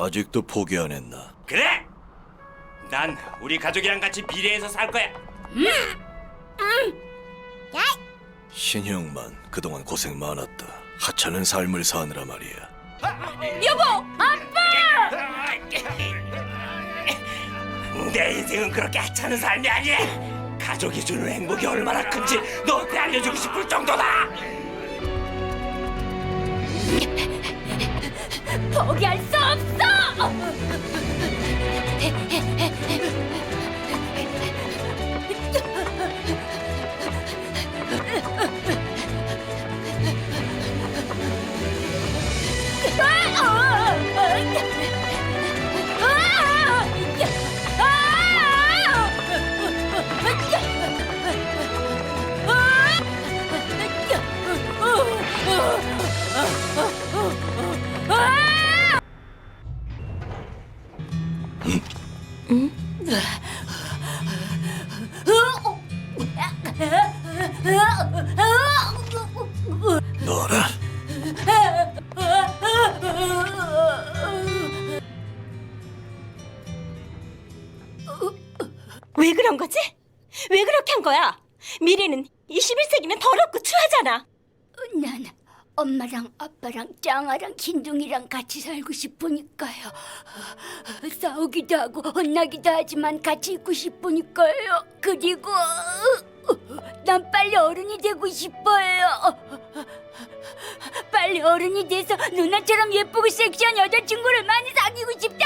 아직도 포기 안 했나? 그래! 난 우리 가족이랑 같이 미래에서 살 거야. 신형만 그동안 고생 많았다. 하찮은 삶을 사느라 말이야. 여보, 아빠! 내 인생은 그렇게 하찮은 삶이 아니야. 가족이 주는 행복이 얼마나 큰지 너한테 알려주고 싶을 정도다. 포기할 수 없어! 너라. 왜 그런 거지? 왜 그렇게 한 거야? 미래는 21세기면 더럽고 추하잖아. 난 엄마랑 아빠랑 짱아랑 흰둥이랑 같이 살고 싶으니까요. 싸우기도 하고 혼나기도 하지만 같이 있고 싶으니까요. 그리고 난 빨리 어른이 되고 싶어요. 빨리 어른이 돼서 누나처럼 예쁘고 섹시한 여자친구를 많이 사귀고 싶